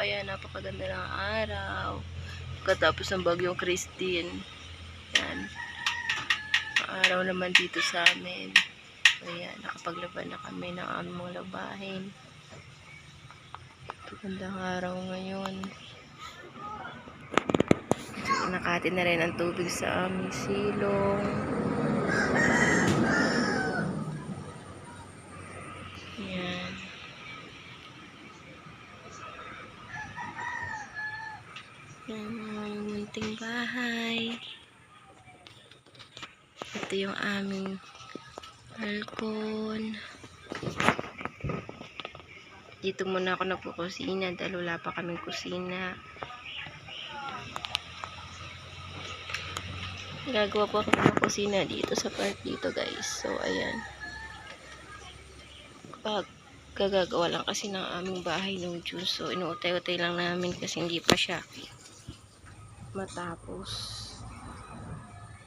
ayan, napakaganda ng araw. Katapos ng bagyong Christine. Yan. Araw naman dito sa amin. Ayan, nakapaglaban na kami ng aming mga labahin. Magandang araw ngayon. Nakati na rin ang tubig sa aming silong. Ayan. Yan ang munting bahay. Ito yung aming balkon. Dito muna ako nagkukusina dahil wala pa kaming kusina. Gagawa po ako ng kusina dito sa part dito guys. So, ayan. Pag gagagawa lang kasi ng aming bahay nung June. So, inuutay-utay lang namin kasi hindi pa siya matapos.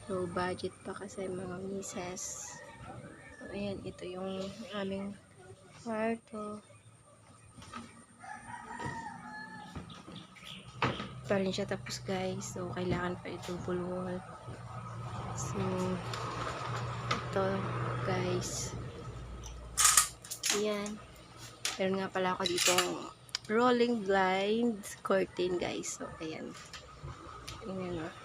Low budget pa kasi mga mises. So, ayan. Ito yung aming kwarto. pa rin siya tapos guys. So, kailangan pa i-double wall. So, ito guys. Ayan. Meron nga pala ako ditong rolling blinds curtain guys. So, ayan. Tingnan mo.